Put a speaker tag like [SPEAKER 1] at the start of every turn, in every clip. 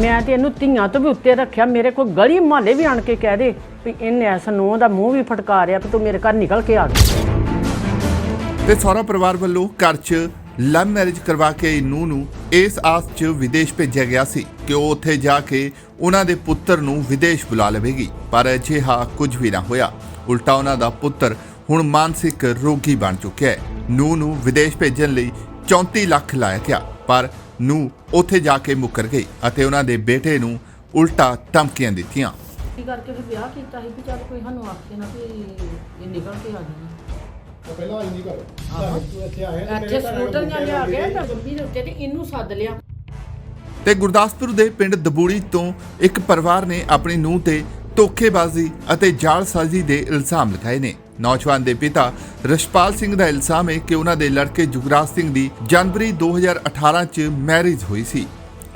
[SPEAKER 1] ਮੈਂ ਤੇ ਇਹਨੂੰ ਧੀਆਂ ਤੋਂ ਵੀ ਉੱਤੇ ਰੱਖਿਆ, ਮੇਰੇ ਕੋਲ ਗਲੀ ਮੁਹੱਲੇ ਵੀ ਆਣ ਕੇ ਕਹਿ ਦੇ ਵੀ ਇਹਨੇ ਐਸ ਨੂੰਹ ਦਾ ਮੂੰਹ ਵੀ ਫਟਕਾਰਿਆ ਵੀ ਤੂੰ ਮੇਰੇ ਘਰ ਨਿਕਲ ਕੇ ਆ
[SPEAKER 2] ਤੇ ਸਹੁਰਾ ਪਰਿਵਾਰ ਵੱਲੋਂ ਘਰ 'ਚ ਲਵ ਮੈਰਿਜ ਕਰਵਾ ਕੇ ਨੂੰ ਨੂੰ ਇਸ ਆਸ 'ਚ ਵਿਦੇਸ਼ ਭੇਜਿਆ ਗਿਆ ਸੀ ਕਿ ਉਹ ਉੱਥੇ ਜਾ ਕੇ ਉਹਨਾਂ ਦੇ ਪੁੱਤਰ ਨੂੰ ਵਿਦੇਸ਼ ਬੁਲਾ ਲਵੇਗੀ, ਪਰ ਅਜਿਹਾ ਕੁਝ ਵੀ ਨਾ ਹੋਇਆ। ਉਲਟਾ ਉਹਨਾਂ ਦਾ ਪੁੱਤਰ ਹੁਣ ਮਾਨਸਿਕ ਰੋਗੀ ਬਣ ਚੁੱਕਿਆ ਹੈ। ਨੂੰ ਨੂੰ ਵਿਦੇਸ਼ ਭੇਜਣ ਲਈ 34 ਲੱਖ ਲਾਇਆ ਗਿਆ, ਪਰ ਨੂੰ ਉੱਥੇ ਜਾ ਕੇ ਮੁੱਕਰ ਗਈ ਅਤੇ ਉਹਨਾਂ ਦੇ ਬੇਟੇ ਨੂੰ ਉਲਟਾ ਧਮਕੀਆਂ ਦਿੱਤੀਆਂ।
[SPEAKER 1] ਕੀ ਕਰਕੇ ਫਿਰ ਵਿਆਹ ਕੀਤਾ ਸੀ ਵੀ ਚੱਲ ਕੋਈ ਸਾਨੂੰ ਆਖੇ ਨਾ ਵੀ ਇਹ ਨਿਕਲ ਕੇ ਆ ਗਈ
[SPEAKER 3] ਉਹ ਪਹਿਲਾਂ ਆਈ ਨਹੀਂ ਘਰ। ਤੂੰ ਇੱਥੇ ਆਇਆ ਤੇ
[SPEAKER 1] ਇੱਥੇ ਸਕੂਟਰੀਆਂ ਲਿਆ ਗਿਆ ਤਾਂ ਗੱਡੀ ਦੇ ਉੱਤੇ ਤੇ ਇਹਨੂੰ ਸੱਦ ਲਿਆ।
[SPEAKER 2] ਤੇ ਗੁਰਦਾਸਪੁਰ ਦੇ ਪਿੰਡ ਦਬੂੜੀ ਤੋਂ ਇੱਕ ਪਰਿਵਾਰ ਨੇ ਆਪਣੀ ਨੂੰਹ ਤੇ ਧੋਖੇਬਾਜ਼ੀ ਅਤੇ ਜਾਲਸਾਜ਼ੀ ਦੇ ਇਲਜ਼ਾਮ ਲਗਾਏ ਨੇ। ਨੌਜਵਾਨ ਦੇ ਪਿਤਾ ਰਸ਼ਪਾਲ ਸਿੰਘ ਦਾ ਇਲਜ਼ਾਮ ਹੈ ਕਿ ਉਹਨਾਂ ਦੇ ਲੜਕੇ ਜੁਗਰਾਜ ਸਿੰਘ ਦੀ ਜਨਵਰੀ 2018 ਚ ਮੈਰਿਜ ਹੋਈ ਸੀ।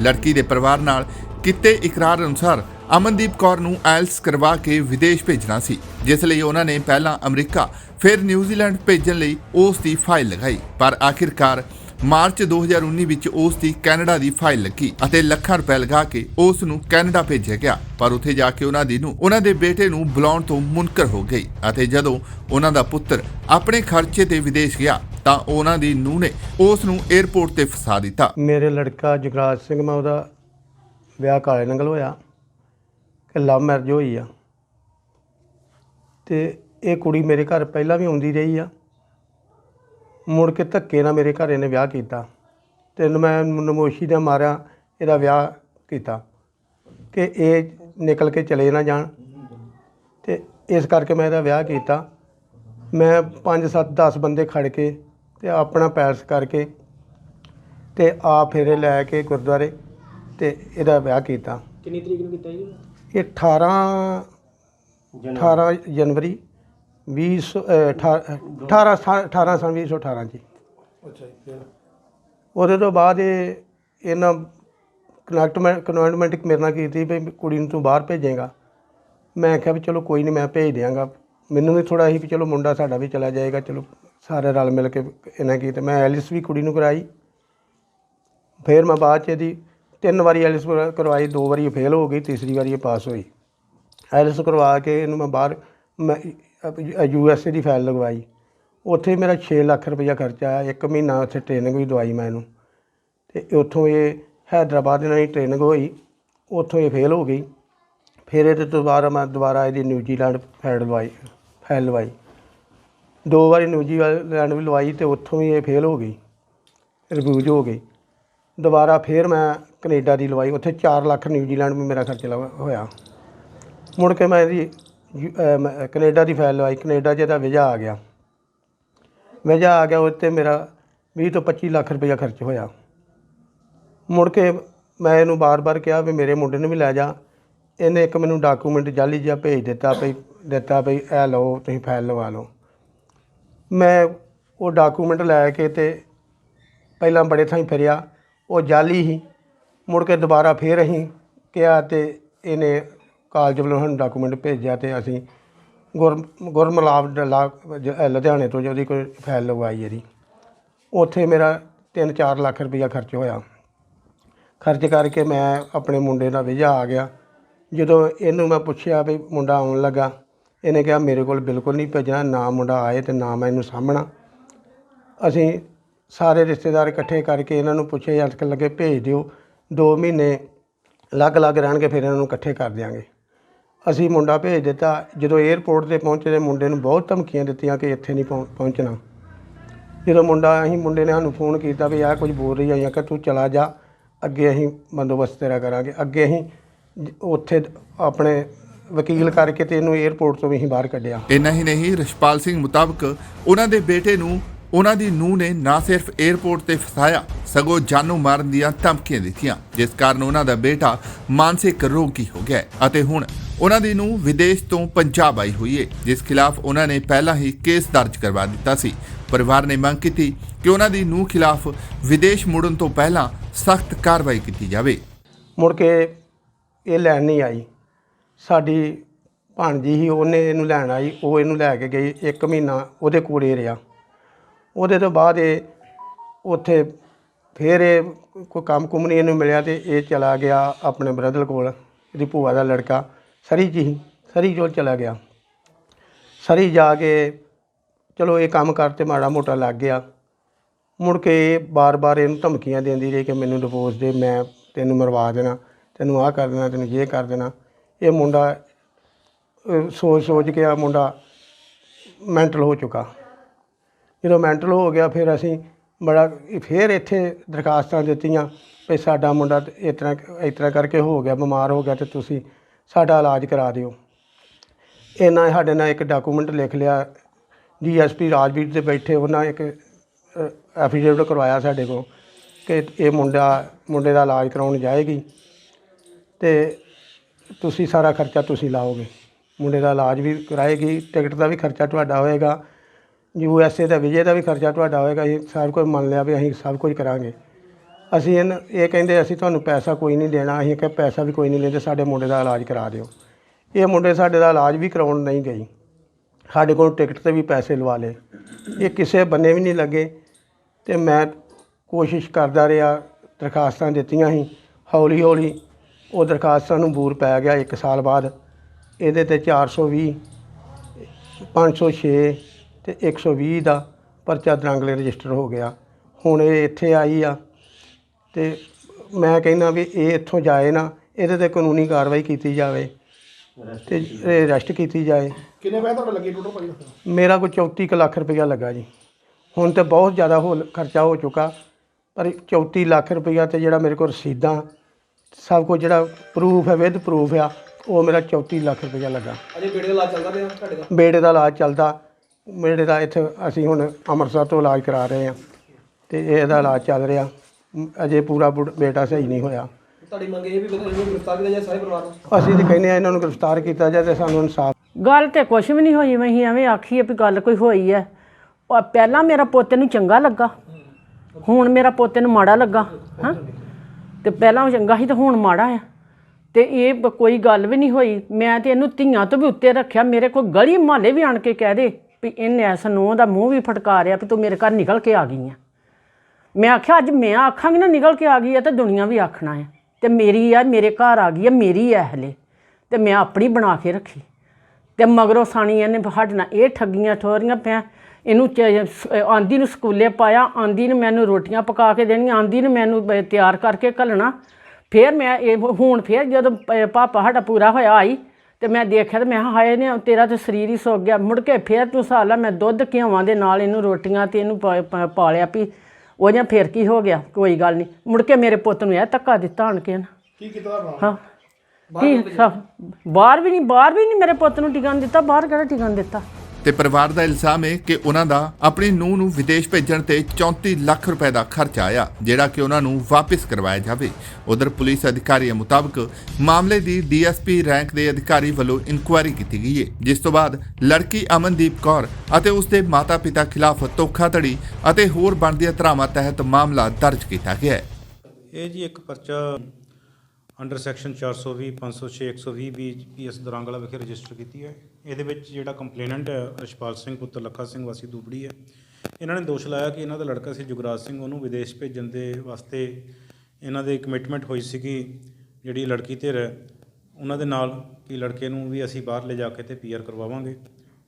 [SPEAKER 2] ਲੜਕੀ ਦੇ ਪਰਿਵਾਰ ਨਾਲ ਕਿਤੇ ਇਕਰਾਰ ਅਨੁਸਾਰ ਅਮਨਦੀਪ ਕੌਰ ਨੂੰ ਆਇਲਸ ਕਰਵਾ ਕੇ ਵਿਦੇਸ਼ ਭੇਜਣਾ ਸੀ, ਜਿਸ ਲਈ ਉਹਨਾਂ ਨੇ ਪਹਿਲਾਂ ਅਮਰੀਕਾ, ਫਿਰ ਨਿਊਜ਼ੀਲੈਂਡ ਭੇਜਣ ਲਈ ਉਸ ਦੀ ਫਾਈਲ ਲਗਾਈ। ਪਰ ਆਖਿਰਕਾਰ ਮਾਰਚ 2019 ਵਿੱਚ ਉਸ ਦੀ ਕੈਨੇਡਾ ਦੀ ਫਾਈਲ ਲੱਗੀ ਅਤੇ ਲੱਖਾਂ ਰੁਪਏ ਲਗਾ ਕੇ ਉਸ ਨੂੰ ਕੈਨੇਡਾ ਭੇਜਿਆ ਗਿਆ। ਪਰ ਉੱਥੇ ਜਾ ਕੇ ਉਹਨਾਂ ਦੀ ਨੂੰ, ਉਹਨਾਂ ਦੇ ਬੇਟੇ ਨੂੰ ਬੁਲਾਉਣ ਤੋਂ ਮੁਨਕਰ ਹੋ ਗਈ ਅਤੇ ਜਦੋਂ ਉਹਨਾਂ ਦਾ ਪੁੱਤਰ ਆਪਣੇ ਖਰਚੇ ਤੇ ਵਿਦੇਸ਼ ਗਿਆ ਤਾਂ ਉਹਨਾਂ ਦੀ ਨੂੰ ਨੇ ਉਸ ਨੂੰ 에ਅਰਪੋਰਟ ਤੇ ਫਸਾ ਦਿੱਤਾ।
[SPEAKER 3] ਮੇਰੇ ਲੜਕਾ ਜਗਰਾਜ ਸਿੰਘ, ਮੈਂ ਉਹਦਾ ਵਿਆਹ ਕਾਲੇ ਨੰਗਲ ਹੋਇਆ ਕਿ ਲਵ ਮੈਰਿਜ ਹੋਈ ਆ। ਤੇ ਇਹ ਕੁੜੀ ਮੇਰੇ ਘਰ ਪਹਿਲਾਂ ਵੀ ਆਉਂਦੀ ਰਹੀ ਆ। ਮੁੜ ਕੇ ਧੱਕੇ ਨਾਲ ਮੇਰੇ ਘਰ ਇਹਨੇ ਵਿਆਹ ਕੀਤਾ ਤੇ ਮੈਂ ਨਮੋਸ਼ੀ ਦਾ ਮਾਰਿਆ ਇਹਦਾ ਵਿਆਹ ਕੀਤਾ ਕਿ ਇਹ ਨਿਕਲ ਕੇ ਚਲੇ ਨਾ ਜਾਣ ਤੇ ਇਸ ਕਰਕੇ ਮੈਂ ਇਹਦਾ ਵਿਆਹ ਕੀਤਾ। ਮੈਂ 5 7 10 ਬੰਦੇ ਖੜ ਕੇ ਤੇ ਆਪਣਾ ਪੈਲਸ ਕਰਕੇ ਤੇ ਆ ਫੇਰੇ ਲੈ ਕੇ ਗੁਰਦੁਆਰੇ ਤੇ ਇਹਦਾ ਵਿਆਹ ਕੀਤਾ।
[SPEAKER 4] ਕਿੰਨੀ ਤਰੀਕ ਨੂੰ ਕੀਤਾ ਜੀ?
[SPEAKER 3] ਇਹ 18 18 ਜਨਵਰੀ 20 18 18 18 ਸਾਲ 2018 ਜੀ।
[SPEAKER 4] ਅੱਛਾ ਜੀ
[SPEAKER 3] ਉਹਦੇ ਤੋਂ ਬਾਅਦ ਇਹ ਇਹਨਾਂ ਕਨੈਕਟਮੈਂਟ ਕਨਵੈਂਟਮੈਂਟ ਮੇਰੇ ਨਾਲ ਕੀਤੀ ਵੀ ਕੁੜੀ ਨੂੰ ਤੂੰ ਬਾਹਰ ਭੇਜੇਗਾ। ਮੈਂ ਕਿਹਾ ਵੀ ਚਲੋ ਕੋਈ ਨਹੀਂ ਮੈਂ ਭੇਜ ਦਿਆਂਗਾ। ਮੈਨੂੰ ਵੀ ਥੋੜਾ ਸੀ ਵੀ ਚਲੋ ਮੁੰਡਾ ਸਾਡਾ ਵੀ ਚਲਾ ਜਾਏਗਾ ਚਲੋ ਸਾਰੇ ਰਲ ਮਿਲ ਕੇ ਇਹਨਾਂ ਕੀ ਤੇ ਮੈਂ ਐਲਿਸ ਵੀ ਕੁੜੀ ਨੂੰ ਕਰਾਈ। ਫਿਰ ਮੈਂ ਬਾਅਦ ਚ ਇਹਦੀ ਤਿੰਨ ਵਾਰੀ ਐਲਿਸ ਕਰਵਾਈ ਦੋ ਵਾਰੀ ਫੇਲ ਹੋ ਗਈ ਤੀਸਰੀ ਵਾਰੀ ਇਹ ਪਾਸ ਹੋਈ। ਐਲਿਸ ਕਰਵਾ ਕੇ ਇਹਨੂੰ ਮੈਂ ਬਾਹਰ ਮੈਂ ਯੂ ਐਸ ਏ ਦੀ ਫਾਈਲ ਲਗਵਾਈ। ਉੱਥੇ ਮੇਰਾ 6 ਲੱਖ ਰੁਪਈਆ ਖਰਚਾ ਆਇਆ। ਇੱਕ ਮਹੀਨਾ ਉੱਥੇ ਟ੍ਰੇਨਿੰਗ ਵੀ ਦਵਾਈ ਮੈਂ ਇਹਨੂੰ। ਤੇ ਉੱਥੋਂ ਇਹ ਹੈਦਰਾਬਾਦ ਇਹਨਾਂ ਦੀ ਟ੍ਰੇਨਿੰਗ ਹੋਈ। ਉੱਥੋਂ ਇਹ ਫੇਲ ਹੋ ਗਈ। ਫਿਰ ਇਹਦੇ ਤੋਂ ਦੁਬਾਰਾ ਮੈਂ ਦੁਬਾਰਾ ਇਹਦੀ ਨਿਊਜ਼ੀਲੈਂਡ ਫਾਈਲ ਲਵਾਈ ਫਾਈਲ ਲਵਾਈ। ਦੋ ਵਾਰੀ ਨਿਊਜ਼ੀਲੈਂਡ ਵੀ ਲਵਾਈ ਤੇ ਉੱਥੋਂ ਵੀ ਇਹ ਫੇਲ ਹੋ ਗਈ। ਰਿਫਿਊਜ ਹੋ ਗਈ। ਦੁਬਾਰਾ ਫਿਰ ਮੈਂ ਕੈਨੇਡਾ ਦੀ ਲਵਾਈ। ਉੱਥੇ 4 ਲੱਖ ਨਿਊਜ਼ੀਲੈਂਡ ਵੀ ਮੇਰਾ ਖਰਚ ਲਵਾ, ਹੋਇਆ। ਮੁੜ ਕੇ ਮੈਂ ਇਹਦੀ ਕੈਨੇਡਾ ਦੀ ਫਾਈਲ ਲਵਾਈ ਕੈਨੇਡਾ 'ਚ ਇਹਦਾ ਵੀਜ਼ਾ ਆ ਗਿਆ। ਵੀਜ਼ਾ ਆ ਗਿਆ ਉੱਤੇ ਮੇਰਾ 20 ਤੋਂ 25 ਲੱਖ ਰੁਪਇਆ ਖਰਚ ਹੋਇਆ। ਮੁੜ ਕੇ ਮੈਂ ਇਹਨੂੰ ਬਾਰ-ਬਾਰ ਕਿਹਾ ਵੀ ਮੇਰੇ ਮੁੰਡੇ ਨੂੰ ਵੀ ਲੈ ਜਾ। ਇਹਨੇ ਇੱਕ ਮੈਨੂੰ ਡਾਕੂਮੈਂਟ ਜਾਲੀ ਜਿਹਾ ਭੇਜ ਦਿੱਤਾ ਭਈ ਦਿੱਤਾ ਭਈ ਇਹ ਲਓ, ਤੁਸੀਂ ਫਾਈਲ ਲਵਾ ਲਓ। ਮੈਂ ਉਹ ਡਾਕੂਮੈਂਟ ਲੈ ਕੇ ਤੇ ਪਹਿਲਾਂ ਬੜੇ ਥਾਈਂ ਫਿਰਿਆ, ਉਹ ਜਾਲੀ ਹੀ। ਮੁੜ ਕੇ ਦੁਬਾਰਾ ਫੇਰ ਅਸੀਂ ਕਿਹਾ ਤੇ ਇਹਨੇ ਕਾਲਜ ਵੱਲੋਂ ਸਾਨੂੰ ਡਾਕੂਮੈਂਟ ਭੇਜਿਆ ਤੇ ਅਸੀਂ ਗੁਰ ਗੁਰਮਲਾਬ ਡਲਾ ਜ- ਲੁਧਿਆਣੇ ਤੋਂ ਜਿਹਦੀ ਕੋਈ ਫਾਈਲ ਲਗਵਾਈ ਇਹਦੀ। ਉੱਥੇ ਮੇਰਾ 3-4 ਲੱਖ ਰੁਪਈਆ ਖਰਚ ਹੋਇਆ। ਖਰਚ ਕਰਕੇ ਮੈਂ ਆਪਣੇ ਮੁੰਡੇ ਦਾ ਵੀਜ਼ਾ ਆ ਗਿਆ। ਜਦੋਂ ਇਹਨੂੰ ਮੈਂ ਪੁੱਛਿਆ ਵੀ ਮੁੰਡਾ ਆਉਣ ਲੱਗਾ, ਇਹਨੇ ਕਿਹਾ, ਮੇਰੇ ਕੋਲ ਬਿਲਕੁਲ ਨਹੀਂ ਭੇਜਣਾ, ਨਾ ਮੁੰਡਾ ਆਏ ਤੇ ਨਾ ਮੈਂ ਇਹਨੂੰ ਸਾਂਭਣਾ। ਅਸੀਂ ਸਾਰੇ ਰਿਸ਼ਤੇਦਾਰ ਇਕੱਠੇ ਕਰਕੇ ਇਹਨਾਂ ਨੂੰ ਪੁੱਛੇ ਅੱਜ ਲੱਗੇ, ਭੇਜ ਦਿਓ। 2 ਮਹੀਨੇ ਅਲੱਗ-ਅਲੱਗ ਰਹਿਣਗੇ, ਫਿਰ ਇਹਨਾਂ ਨੂੰ ਇਕੱਠੇ ਕਰ ਦਿਆਂਗੇ। ਅਸੀਂ ਮੁੰਡਾ ਭੇਜ ਦਿੱਤਾ। ਜਦੋਂ 에ਅਰਪੋਰਟ ਤੇ ਪਹੁੰਚੇ ਤੇ ਮੁੰਡੇ ਨੂੰ ਬਹੁਤ ਧਮਕੀਆਂ ਦਿੱਤੀਆਂ ਕਿ ਇੱਥੇ ਨਹੀਂ ਪਹੁੰ- ਪਹੁੰਚਣਾ। ਜਦੋਂ ਮੁੰਡਾ, ਅਸੀਂ ਮੁੰਡੇ ਨੇ ਸਾਨੂੰ ਫੋਨ ਕੀਤਾ ਵੀ ਆਹ ਕੁਝ ਬੋਲ ਰਹੀ ਆ ਜਾਂ ਕਿ ਤੂੰ ਚਲਾ ਜਾ। ਅੱਗੇ ਅਸੀਂ ਬੰਦੋਬਸਤ ਤੇਰਾ ਕਰਾਂਗੇ। ਅੱਗੇ ਅਸੀਂ ਉੱਥੇ ਆਪਣੇ ਵਕੀਲ ਕਰਕੇ ਤੇ ਇਹਨੂੰ 에ਅਰਪੋਰਟ ਤੋਂ ਵੀ ਅਸੀਂ ਬਾਹਰ ਕੱਢਿਆ।
[SPEAKER 2] ਇੰਨਾ ਹੀ ਨਹੀਂ, ਰਿਸ਼ਪਾਲ ਸਿੰਘ ਮੁਤਾਬਕ ਉਹਨਾਂ ਦੇ ਬੇਟੇ ਨੂੰ, ਉਹਨਾਂ ਦੀ ਨੂੰਹ ਨੇ ਨਾ ਸਿਰਫ 에ਅਰਪੋਰਟ ਤੇ ਫਸਾਇਆ, ਸਗੋਂ ਜਾਨੋਂ ਮਾਰਨ ਦੀਆਂ ਧਮਕੀਆਂ ਦਿੱਤੀਆਂ, ਜਿਸ ਕਾਰਨ ਉਹਨਾਂ ਦਾ ਬੇਟਾ ਮਾਨਸਿਕ ਰੋਗੀ ਹੋ ਗਿਆ ਅਤੇ ਹੁਣ ਉਹਨਾਂ ਦੀ ਨੂੰਹ ਵਿਦੇਸ਼ ਤੋਂ ਪੰਜਾਬ ਆਈ ਹੋਈ ਹੈ ਜਿਸ ਖਿਲਾਫ ਉਹਨਾਂ ਨੇ ਪਹਿਲਾਂ ਹੀ ਕੇਸ ਦਰਜ ਕਰਵਾ ਦਿੱਤਾ ਸੀ। ਪਰਿਵਾਰ ਨੇ ਮੰਗ ਕੀਤੀ ਕਿ ਉਹਨਾਂ ਦੀ ਨੂੰਹ ਖਿਲਾਫ ਵਿਦੇਸ਼ ਮੁੜਨ ਤੋਂ ਪਹਿਲਾਂ ਸਖਤ ਕਾਰਵਾਈ ਕੀਤੀ ਜਾਵੇ।
[SPEAKER 3] ਮੁੜ ਕੇ ਇਹ ਲੈਣ ਨਹੀਂ ਆਈ। ਸਾਡੀ ਭਾਣਜੀ ਸੀ, ਉਹਨੇ ਇਹਨੂੰ ਲੈਣ ਆਈ, ਉਹ ਇਹਨੂੰ ਲੈ ਕੇ ਗਈ, ਇੱਕ ਮਹੀਨਾ ਉਹਦੇ ਕੋਲੇ ਰਿਹਾ। ਉਹਦੇ ਤੋਂ ਬਾਅਦ ਇਹ ਉੱਥੇ ਫਿਰ ਇਹ ਕੋਈ ਕੰਮ ਕੁਮ ਨਹੀਂ ਇਹਨੂੰ ਮਿਲਿਆ ਤੇ ਇਹ ਚਲਾ ਗਿਆ ਆਪਣੇ ਬ੍ਰਦਰ ਕੋਲ ਇਹਦੀ ਭੂਆ ਦਾ ਲੜਕਾ। ਸਰੀ ਜੀ, ਸਰੀ ਜੋ ਚਲਾ ਗਿਆ। ਸਰੀ ਜਾ ਕੇ ਚਲੋ ਇਹ ਕੰਮ ਕਰ ਤੇ ਮਾੜਾ ਮੋਟਾ ਲੱਗ ਗਿਆ। ਮੁੜ ਕੇ ਬਾਰ-ਬਾਰ ਇਹਨੂੰ ਧਮਕੀਆਂ ਦਿੰਦੀ ਰਹੀ ਕਿ ਮੈਨੂੰ ਡਿਵੋਰਸ ਦੇ, ਮੈਂ ਤੈਨੂੰ ਮਰਵਾ ਦੇਣਾ, ਤੈਨੂੰ ਆਹ ਕਰ ਦੇਣਾ, ਤੈਨੂੰ ਇਹ ਕਰ ਦੇਣਾ। ਇਹ ਮੁੰਡਾ ਸੋਚ ਸੋਚ ਕੇ ਆ ਮੁੰਡਾ ਮੈਂਟਲ ਹੋ ਚੁੱਕਾ। ਜਦੋਂ ਮੈਂਟਲ ਹੋ ਗਿਆ, ਫਿਰ ਅਸੀਂ ਬੜਾ, ਫਿਰ ਇੱਥੇ ਦਰਖਾਸਤਾਂ ਦਿੱਤੀਆਂ ਵੀ ਸਾਡਾ ਮੁੰਡਾ ਇਸ ਤਰ੍ਹਾਂ ਇਸ ਤਰ੍ਹਾਂ ਕਰਕੇ ਹੋ ਗਿਆ, ਬਿਮਾਰ ਹੋ ਗਿਆ ਤੇ ਤੁਸੀਂ ਸਾਡਾ ਇਲਾਜ ਕਰਾ ਦਿਓ। ਇਹਨਾਂ ਸਾਡੇ ਨਾਲ ਇੱਕ ਡਾਕੂਮੈਂਟ ਲਿਖ ਲਿਆ। ਡੀਐਸਪੀ ਰਾਜਵੀਰ ਦੇ ਬੈਠੇ, ਉਹਨਾਂ ਇੱਕ ਐਫੀਡੇਵਿਟ ਕਰਵਾਇਆ ਸਾਡੇ ਕੋਲ ਕਿ ਇਹ ਮੁੰਡਾ, ਮੁੰਡੇ ਦਾ ਇਲਾਜ ਕਰਾਉਣ ਜਾਏਗੀ ਤੇ ਤੁਸੀਂ ਸਾਰਾ ਖਰਚਾ ਤੁਸੀਂ ਲਾਓਗੇ। ਮੁੰਡੇ ਦਾ ਇਲਾਜ ਵੀ ਕਰਾਏਗੀ, ਟਿਕਟ ਦਾ ਵੀ ਖਰਚਾ ਤੁਹਾਡਾ ਹੋਏਗਾ, ਯੂ ਐਸ ਏ ਦਾ, ਵਿਜੇ ਦਾ ਵੀ ਖਰਚਾ ਤੁਹਾਡਾ ਹੋਏਗਾ। ਇਹ ਸਭ ਕੁਝ ਮੰਨ ਲਿਆ ਵੀ ਅਸੀਂ ਸਭ ਕੁਝ ਕਰਾਂਗੇ। ਅਸੀਂ ਇਹਨ, ਇਹ ਕਹਿੰਦੇ ਅਸੀਂ ਤੁਹਾਨੂੰ ਪੈਸਾ ਕੋਈ ਨਹੀਂ ਦੇਣਾ, ਅਸੀਂ ਕਿ ਪੈਸਾ ਵੀ ਕੋਈ ਨਹੀਂ ਲੈਂਦੇ, ਸਾਡੇ ਮੁੰਡੇ ਦਾ ਇਲਾਜ ਕਰਾ ਦਿਓ। ਇਹ ਮੁੰਡੇ ਸਾਡੇ ਦਾ ਇਲਾਜ ਵੀ ਕਰਾਉਣ ਨਹੀਂ ਗਈ ਸਾਡੇ ਕੋਲ ਟਿਕਟ ਤੇ ਵੀ ਪੈਸੇ ਲਵਾ ਲਏ। ਇਹ ਕਿਸੇ ਬੰਨੇ ਵੀ ਨਹੀਂ ਲੱਗੇ ਤੇ ਮੈਂ ਕੋਸ਼ਿਸ਼ ਕਰਦਾ ਰਿਹਾ, ਦਰਖਾਸਤਾਂ ਦਿੱਤੀਆਂ ਸੀ, ਹੌਲੀ ਹੌਲੀ ਉਹ ਦਰਖਾਸਤਾਂ ਨੂੰ ਬੂਰ ਪੈ ਗਿਆ 1 ਸਾਲ ਬਾਅਦ। ਇਹਦੇ ਤੇ 420 506 ਤੇ 120 ਦਾ ਪਰਚਾ ਦਰੰਗਲੇ ਰਜਿਸਟਰ ਹੋ ਗਿਆ। ਹੁਣ ਇਹ ਇੱਥੇ ਆਈ ਆ। ਤੇ ਮੈਂ ਕਹਿੰਦਾ ਵੀ ਇਹ ਇੱਥੋਂ ਜਾਏ ਨਾ ਇਹਦੇ ਤੇ ਕਾਨੂੰਨੀ ਕਾਰਵਾਈ ਕੀਤੀ ਜਾਵੇ ਤੇ ਇਹ ਅਰੈਸਟ ਕੀਤੀ ਜਾਏ।
[SPEAKER 4] ਕਿੰਨੇ ਪੈਸੇ ਤੁਹਾਡੇ ਲੱਗੇ ਟੋਟਲ ਭਾਈ
[SPEAKER 3] ਮੇਰਾ ਕੋਈ 34 ਕੁ ਲੱਖ ਰੁਪਇਆ ਲੱਗਾ ਜੀ। ਹੁਣ ਤੇ ਬਹੁਤ ਜ਼ਿਆਦਾ ਹੋ ਖਰਚਾ ਹੋ ਚੁੱਕਾ ਪਰ 34 ਲੱਖ ਰੁਪਇਆ ਤੇ ਜਿਹੜਾ ਮੇਰੇ ਕੋਲ ਰਸੀਦਾਂ ਸਭ ਕੁਝ ਜਿਹੜਾ ਪ੍ਰੂਫ ਹੈ ਵਿਦ ਪ੍ਰੂਫ ਆ ਉਹ ਮੇਰਾ 34 ਲੱਖ ਰੁਪਇਆ ਲੱਗਾ।
[SPEAKER 4] ਅਜੇ ਬੇੜੇ ਦਾ ਇਲਾਜ ਚੱਲਦਾ ਪਿਆ ਤੁਹਾਡੇ ਦਾ?
[SPEAKER 3] ਬੇੜੇ ਦਾ ਇਲਾਜ ਚੱਲਦਾ ਬੇੜੇ ਦਾ ਇੱਥੇ ਅਸੀਂ ਹੁਣ ਅੰਮ੍ਰਿਤਸਰ ਤੋਂ ਇਲਾਜ ਕਰਾ ਰਹੇ ਹਾਂ ਤੇ ਇਹਦਾ ਇਲਾਜ ਚੱਲ ਰਿਹਾ। ਅਜੇ ਪੂਰਾ ਬੁੜ- ਬੇਟਾ ਸਹੀ ਨਹੀਂ ਹੋਇਆ।
[SPEAKER 4] ਤੁਹਾਡੀ ਮੰਗ ਇਹ ਵੀ ਕਹਿੰਦੇ ਇਹਨੂੰ ਗ੍ਰਿਫਤਾਰ ਕੀਤਾ ਜਾਏ ਸਾਰੇ ਪਰਿਵਾਰ ਨੂੰ?
[SPEAKER 3] ਅਸੀਂ ਤਾਂ ਕਹਿੰਦੇ ਆ ਇਹਨਾਂ ਨੂੰ ਗ੍ਰਿਫਤਾਰ ਕੀਤਾ ਜਾਏ ਤੇ ਸਾਨੂੰ ਇਨਸਾਫ
[SPEAKER 1] ਗੱਲ ਤੇ ਕੁਛ ਵੀ ਨਹੀਂ ਹੋਈ ਮੈਂ ਅਸੀਂ ਐਵੇਂ ਆਖੀਏ ਵੀ ਗੱਲ ਕੋਈ ਹੋਈ ਹੈ ਉਹ ਪਹਿਲਾਂ ਮੇਰਾ ਪੋਤੇ ਨੂੰ ਚੰਗਾ ਲੱਗਾ। ਹੁਣ ਮੇਰਾ ਪੋਤੇ ਨੂੰ ਮਾੜਾ ਲੱਗਾ ਹਾਂ? ਤੇ ਪਹਿਲਾਂ ਉਹ ਚੰਗਾ ਸੀ ਤੇ ਹੁਣ ਮਾੜਾ ਆ। ਤੇ ਇਹ ਬ- ਕੋਈ ਗੱਲ ਵੀ ਨਹੀਂ ਹੋਈ। ਮੈਂ ਤੇ ਇਹਨੂੰ ਧੀਆਂ ਤੋਂ ਵੀ ਉੱਤੇ ਰੱਖਿਆ। ਮੇਰੇ ਕੋਲ ਗਲੀ ਮੁਹੱਲੇ ਵੀ ਆਣ ਕੇ ਕਹਿ ਦੇ ਵੀ ਇਹਨੇ ਐਸ ਨੂੰਹ ਦਾ ਮੂੰਹ ਵੀ ਫਟਕਾਰਿਆ ਵੀ ਤੂੰ ਮੇਰੇ ਘਰ ਨਿਕਲ ਕੇ ਆ ਗਈ ਆ। ਮੈਂ ਆਖਿਆ, ਅੱਜ ਮੈਂ ਆਖਾਂਗੀ ਨਾ, ਨਿਕਲ ਕੇ ਆ ਗਈ ਆ ਤੇ ਦੁਨੀਆ ਵੀ ਆਖਣਾ ਹੈ ਤੇ ਮੇਰੀ ਆ, ਮੇਰੇ ਘਰ ਆ ਗਈ ਆ, ਮੇਰੀ ਆ ਹਲੇ। ਤੇ ਮੈਂ ਆਪਣੀ ਬਣਾ ਕੇ ਰੱਖੀ। ਤੇ ਮਗਰੋਂ ਸਾਣੀ ਇਹਨੇ ਸਾਡੇ ਨਾਲ ਇਹ ਠੱਗੀਆਂ ਠੋਰੀਆਂ ਪਿਆ। ਇਹਨੂੰ ਚ- ਸ- ਆਂਦੀ ਨੂੰ ਸਕੂਲੇ ਪਾਇਆ, ਆਂਦੀ ਨੂੰ ਮੈਨੂੰ ਰੋਟੀਆਂ ਪਕਾ ਕੇ ਦੇਣੀਆਂ, ਆਂਦੀ ਨੂੰ ਮੈਨੂੰ ਤਿਆਰ ਕਰਕੇ ਘੱਲਣਾ। ਫਿਰ ਮੈਂ ਇਹ ਹੁਣ ਫਿਰ ਜਦੋਂ ਪ- ਪਾਪਾ ਸਾਡਾ ਪੂਰਾ ਹੋਇਆ, ਆਈ, ਤੇ ਮੈਂ ਦੇਖਿਆ ਤੇ ਮੈਂ ਹਾਏ ਨੇ ਤੇਰਾ ਤੇ ਸਰੀਰ ਹੀ ਸੁੱਕ ਗਿਆ। ਮੁੜ ਕੇ ਫਿਰ ਤੂੰ ਸਾਲਾ ਮੈਂ ਦੁੱਧ ਘਿਓਵਾਂ ਦੇ ਨਾਲ ਇਹਨੂੰ ਰੋਟੀਆਂ ਤੇ ਇਹਨੂੰ ਪਾਲਿਆ ਪਾ- ਉਹ ਜਾਂ ਫਿਰ ਕੀ ਹੋ ਗਿਆ? ਕੋਈ ਗੱਲ ਨਹੀਂ ਮੁੜ ਕੇ ਮੇਰੇ ਪੁੱਤ ਨੂੰ ਇਹ ਧੱਕਾ ਦਿੱਤਾ ਆਣ ਕੇ ਨਾ।
[SPEAKER 4] ਕੀ ਕੀਤਾ ਤੁਹਾਡਾ
[SPEAKER 1] ਹਾਂ। ਕੀ? ਬਾਹਰ ਵੀ ਨਹੀਂ ਬਾਹਰ ਵੀ ਨਹੀਂ ਮੇਰੇ ਪੁੱਤ ਨੂੰ ਟਿਕਣ ਦਿੱਤਾ। ਬਾਹਰ ਕਿਹੜਾ ਟਿਕਣ ਦਿੱਤਾ?
[SPEAKER 2] ਤੇ ਪਰਿਵਾਰ ਦਾ ਇਲਜ਼ਾਮ ਹੈ ਕਿ ਉਹਨਾਂ ਦਾ ਆਪਣੀ ਨੂੰਹ ਨੂੰ ਵਿਦੇਸ਼ ਭੇਜਣ ਤੇ 34 ਲੱਖ ਰੁਪਏ ਦਾ ਖਰਚ ਆਇਆ, ਜਿਹੜਾ ਕਿ ਉਹਨਾਂ ਨੂੰ ਵਾਪਸ ਕਰਵਾਇਆ ਜਾਵੇ। ਉਧਰ ਪੁਲਿਸ ਅਧਿਕਾਰੀਆਂ ਮੁਤਾਬਕ ਮਾਮਲੇ ਦੀ ਡੀਐਸਪੀ ਰੈਂਕ ਦੇ ਅਧਿਕਾਰੀ ਵੱਲੋਂ ਇਨਕੁਆਇਰੀ ਕੀਤੀ ਗਈ ਹੈ ਜਿਸ ਤੋਂ ਬਾਅਦ ਲੜਕੀ ਅਮਨਦੀਪ ਕੌਰ ਅਤੇ ਉਸ ਦੇ ਮਾਤਾ-ਪਿਤਾ ਖਿਲਾਫ ਧੋਖਾਧੜੀ ਅਤੇ ਹੋਰ ਬਣਦੀਆਂ ਧਾਰਾਵਾਂ ਤਹਿਤ ਮਾਮਲਾ ਦਰਜ ਕੀਤਾ ਗਿਆ ਹੈ।
[SPEAKER 5] ਇਹ ਜੀ ਇੱਕ ਪਰਚਾ under section 420 506 120 B PS Darangla ਵਿਖੇ ਰਜਿਸਟਰ ਕੀਤੀ ਹੈ। ਇਹਦੇ ਵਿੱਚ ਜਿਹੜਾ ਕੰਪਲੇਨੈਂਟ ਹੈ ਰਸ਼ਪਾਲ ਸਿੰਘ, ਪੁੱਤਰ ਲੱਖਾ ਸਿੰਘ, ਵਾਸੀ ਦੂਬੜੀ ਹੈ। ਇਹਨਾਂ ਨੇ ਦੋਸ਼ ਲਾਇਆ ਕਿ ਇਹਨਾਂ ਦਾ ਲੜਕਾ ਸੀ ਜੁਗਰਾਜ ਸਿੰਘ। ਉਹਨੂੰ ਵਿਦੇਸ਼ ਭੇਜਣ ਦੇ ਵਾਸਤੇ ਇਹਨਾਂ ਦੇ ਕਮਿਟਮੈਂਟ ਹੋਈ ਸੀਗੀ, ਜਿਹੜੀ ਲੜਕੀ ਧਿਰ ਹੈ। ਉਹਨਾਂ ਦੇ ਨਾਲ ਕਿ ਲੜਕੇ ਨੂੰ ਵੀ ਅਸੀਂ ਬਾਹਰ ਲੈ ਜਾ ਕੇ ਤੇ ਪੀਆਰ ਕਰਵਾਵਾਂਗੇ।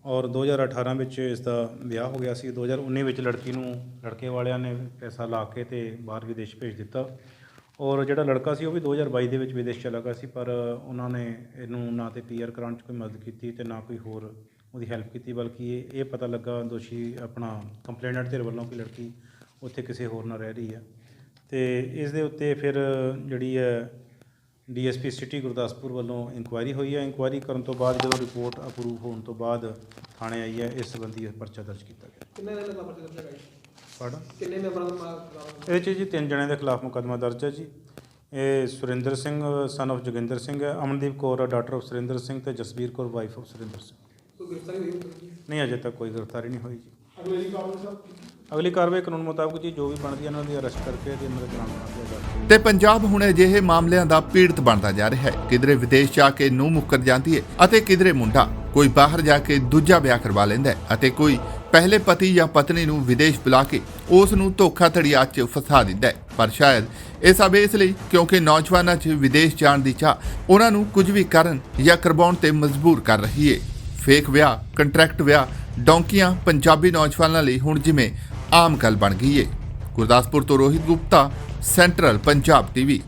[SPEAKER 5] ਔਰ 2018 ਵਿੱਚ ਇਸ ਦਾ ਵਿਆਹ ਹੋ ਗਿਆ ਸੀ। 2019 ਵਿੱਚ ਲੜਕੀ ਨੂੰ, ਲੜਕੇ ਵਾਲਿਆਂ ਨੇ ਪੈਸਾ ਲਾ ਕੇ ਤੇ ਬਾਹਰ ਵਿਦੇਸ਼ ਭੇਜ ਦਿੱਤਾ। ਔਰ ਜਿਹੜਾ ਲੜਕਾ ਸੀ, ਉਹ ਵੀ 2022 ਦੇ ਵਿੱਚ ਵਿਦੇਸ਼ ਚਲਾ ਗਿਆ ਸੀ, ਪਰ ਉਹਨਾਂ ਨੇ ਇਹਨੂੰ ਨਾ ਤੇ ਪੀਆਰ ਕਰਾਉਣ 'ਚ ਕੋਈ ਮਦਦ ਕੀਤੀ ਤੇ ਨਾ ਕੋਈ ਹੋਰ ਉਹਦੀ ਹੈਲਪ ਕੀਤੀ, ਬਲਕਿ ਇਹ ਇਹ ਪਤਾ ਲੱਗਾ ਦੋਸ਼ੀ ਆਪਣਾ ਕੰਪਲੇਨੈਂਟ ਧਿਰ ਵੱਲੋਂ ਕਿ ਲੜਕੀ ਉੱਥੇ ਕਿਸੇ ਹੋਰ ਨਾਲ ਰਹਿ ਰਹੀ ਹੈ। ਤੇ ਇਸ ਦੇ ਉੱਤੇ ਫਿਰ ਜਿਹੜੀ ਹੈ ਡੀਐਸਪੀ ਸਿਟੀ ਗੁਰਦਾਸਪੁਰ ਵੱਲੋਂ ਇਨਕੁਆਇਰੀ ਹੋਈ ਹੈ। ਇਨਕੁਆਇਰੀ ਕਰਨ ਤੋਂ ਬਾਅਦ ਜਦੋਂ ਰਿਪੋਰਟ ਅਪਰੂਵ ਹੋਣ ਤੋਂ ਬਾਅਦ ਥਾਣੇ ਆਈ ਹੈ, ਇਸ ਸੰਬੰਧੀ ਪਰਚਾ ਦਰਜ ਕੀਤਾ ਗਿਆ।
[SPEAKER 4] ਕਿੰਨੇ ਦਿਨ ਦਾ ਪਰਚਾ ਦਰਜ ਹੈਗਾ
[SPEAKER 5] ਪੜ੍ਹ।
[SPEAKER 4] ਕਿੰਨੇ ਮੈਂਬਰਾਂ ਦਾ ਮਾਮਲਾ
[SPEAKER 5] ਇਹ 'ਚ ਜੀ ਤਿੰਨ ਜਣਿਆਂ ਦੇ ਖਿਲਾਫ ਮੁਕੱਦਮਾ ਦਰਜ ਹੈ ਜੀ। ਇਹ ਸੁਰਿੰਦਰ ਸਿੰਘ ਸਨ of ਜੋਗਿੰਦਰ ਸਿੰਘ ਹੈ ਅਮਨਦੀਪ ਕੌਰ ਡਾਟਰ ਆਫ ਸੁਰਿੰਦਰ ਸਿੰਘ ਤੇ ਜਸਬੀਰ ਕੌਰ ਵਾਈਫ ਆਫ ਸੁਰਿੰਦਰ ਸਿੰਘ।
[SPEAKER 4] ਕੋਈ ਗ੍ਰਿਫਤਾਰੀ ਹੋਈ ਹੋਈ
[SPEAKER 5] ਨਹੀਂ ਅਜੇ ਤੱਕ ਕੋਈ ਗ੍ਰਿਫਤਾਰੀ ਨਹੀਂ ਹੋਈ ਜੀ।
[SPEAKER 4] ਅਗਲੇ ਕਾਰਵਾਈ ਸਰ?
[SPEAKER 5] ਅਗਲੀ ਕਾਰਵਾਈ ਕਾਨੂੰਨ ਮੁਤਾਬਕ ਜੀ ਜੋ ਵੀ ਬਣਦੀ ਹੈ ਇਹਨਾਂ ਦੀ ਅਰੈਸਟ ਕਰਕੇ ਤੇ ਇਹਨਾਂ ਦੇ ਚਲਾਨ ਬਣਾ ਕੇ ਅਰੈਸਟ
[SPEAKER 2] ਤੇ ਪੰਜਾਬ ਹੁਣ ਅਜਿਹੇ ਮਾਮਲਿਆਂ ਦਾ ਪੀੜਤ ਬਣਦਾ ਜਾ ਰਿਹਾ ਹੈ। ਕਿਧਰੇ ਵਿਦੇਸ਼ ਜਾ ਕੇ ਨੂੰ ਮੁੱਕਰ ਜਾਂਦੀ ਹੈ ਅਤੇ ਕਿਧਰੇ ਮੁੰਡਾ ਕੋਈ ਬਾਹਰ ਜਾ ਕੇ ਦੂਜਾ ਵਿਆਹ ਕਰਵਾ ਲੈਂਦਾ ਹੈ ਅਤੇ ਕੋਈ ਪਹਿਲੇ ਪਤੀ ਜਾਂ ਪਤਨੀ ਨੂੰ ਵਿਦੇਸ਼ ਬੁਲਾ ਕੇ ਉਸ ਨੂੰ ਧੋਖਾਧੜੀ ਆਚ 'ਚ ਫਸਾ ਦਿੰਦਾ ਹੈ। ਪਰ ਸ਼ਾਇਦ ਇਹ ਸਭ ਇਸ ਲਈ ਕਿਉਂਕਿ ਨੌਜਵਾਨਾਂ 'ਚ ਵਿਦੇਸ਼ ਜਾਣ ਦੀ ਚਾਹ ਉਹਨਾਂ ਨੂੰ ਕੁਝ ਵੀ ਕਰਨ ਜਾਂ ਕਰਵਾਉਣ ਤੇ ਮਜਬੂਰ ਕਰ ਰਹੀ ਹੈ ਫੇਕ ਵਿਆਹ, ਕੰਟਰੈਕਟ ਵਿਆਹ, ਡੌਂਕੀਆਂ ਪੰਜਾਬੀ ਨੌਜਵਾਨਾਂ ਲਈ ਹੁਣ ਜਿਵੇਂ ਆਮ ਗੱਲ ਬਣ ਗਈ ਹੈ ਗੁਰਦਾਸਪੁਰ ਤੋਂ ਰੋਹਿਤ ਗੁਪਤਾ, ਸੈਂਟਰਲ ਪੰਜਾਬ ਟੀਵੀ।